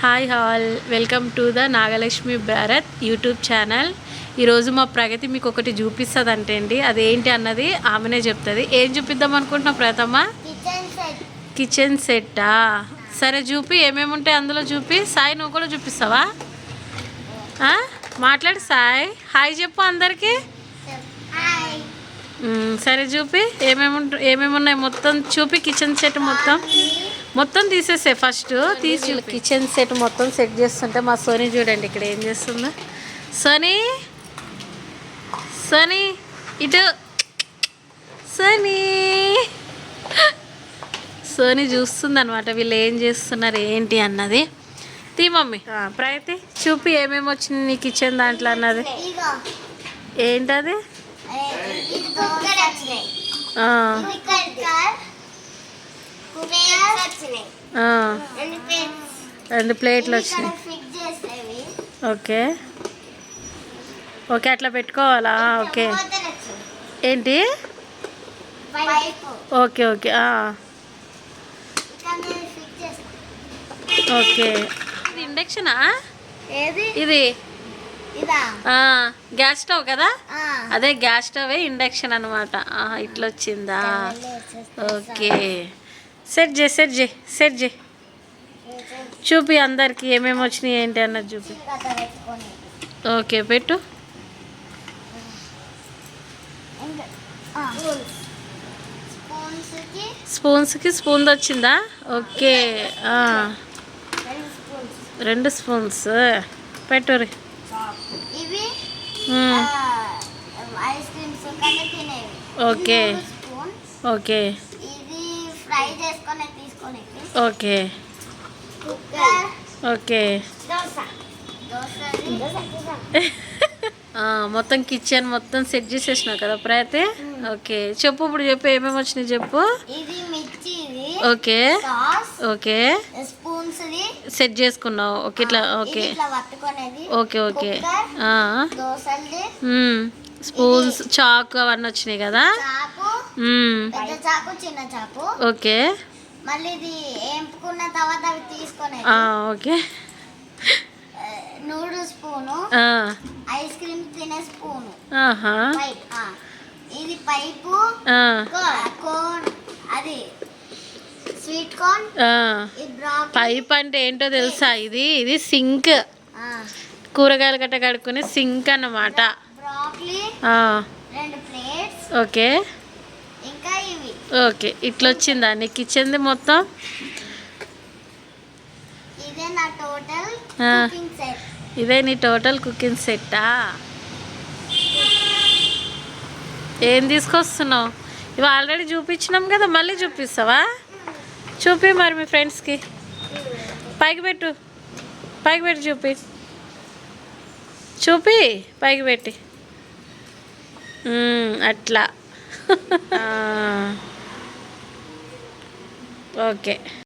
Hi all welcome to the Nagalakshmi Bharat YouTube channel ఈరోజు మా ప్రగతి మీకు ఒకటి చూపిస్తుంది అంటే అండి. అదేంటి అన్నది ఆమెనే చెప్తుంది. ఏం చూపిద్దాం అనుకుంటున్నాం ప్రథమ? కిచెన్ సెట్ కిచెన్ సెట్టా సరే చూపి ఏమేమి ఉంటాయి అందులో చూపి. సాయి నువ్వు కూడా చూపిస్తావా? మాట్లాడు సాయి. హాయ్ చెప్పు అందరికీ. సరే చూపి. ఏమేమి ఏమేమి ఉన్నాయి మొత్తం? చూపి కిచెన్ సెట్ మొత్తం. మొత్తం తీసేసే ఫస్ట్ తీసి కిచెన్ సెట్ మొత్తం సెట్ చేస్తుంటే మా సోనీ చూడండి ఇక్కడ ఏం చేస్తుందో. సోనీ సోనీ ఇటు. సోనీ. సోనీ చూస్తుంది అనమాట వీళ్ళు ఏం చేస్తున్నారు ఏంటి అన్నది. తీ మమ్మీ. ఆ, ప్రయతి చూపి ఏమేమి వచ్చింది నీ కిచెన్ దాంట్లో అన్నది. ఏంటది? రెండు ప్లేట్లు వచ్చినాయి. ఫిక్స్ చేసేవి. ఓకే. ఓకే అట్లా పెట్టుకోవాలా? ఓకే. ఏంటి? Okay okay okay. ఇది ఇండక్షనా? ఏది? ఇది? గ్యాస్ స్టవ్ కదా? ఆ. అదే గ్యాస్ స్టవే ఇండక్షన్ అనమాట ఇట్లా వచ్చిందా ఓకే. సెట్ చేయి సెట్ చేయి సెట్ చేయి. చూపి అందరికి ఏమేమి వచ్చినాయి ఏంటి అన్నది చూపి. ఓకే పెట్టు. స్పూన్స్కి స్పూన్ వచ్చిందా ఓకే రెండు స్పూన్స్. పెట్టురి ఓకే. ఓకే. ఫ్రై చేసుకొని తీసుకొని ఓకే కుక్కర్ ఓకే దోశ మొత్తం కిచెన్ మొత్తం సెట్ చేసేసినావు కదా ప్రయతే? ఓకే చెప్పు ఇప్పుడు చెప్పు ఏమేమి వచ్చినాయి చెప్పు? ఇది మిర్చిది. ఓకే ఓకే స్పూన్స్ సెట్ చేసుకున్నావు. ఓకే ఇట్లా ఓకే ఓకే ఓకే స్పూన్స్ చాకు అవన్నీ వచ్చినాయి కదా? చిన్న చాకు. ఓకే. మళ్ళీ ఇది తర్వాత అవి ఓకే. నూడు స్పూను ఆ, ఐస్ క్రీమ్ తినే స్పూను. ఆహా. పైప్ ఆ. ఇది పైపు ఆ, కోన్ అది స్వీట్ కార్న్ ఆ. ఇది బ్రాక్ పైప్ అంటే ఏంటో తెలుసా ఇది? ఇది సింక్. కూరగాయలు గట్ట కడుక్కునే సింక్ అన్నమాట. రెండు ప్లేట్స్ ఓకే. ఇంకా ఇవి. ఓకే ఇట్లా వచ్చిందా నీకు ఇచ్చింది మొత్తం? ఇదే నా టోటల్ ఆ. Cooking set. ఇదే నీ టోటల్ కుకింగ్ సెట్టా? ఏం తీసుకొస్తున్నావు? ఇవి ఆల్రెడీ చూపించినాం కదా మళ్ళీ చూపిస్తావా? చూపి మరి మీ ఫ్రెండ్స్కి. పైకి పెట్టు. పైకి పెట్టి చూపి. చూపి పైకి పెట్టి. అట్లా. ఓకే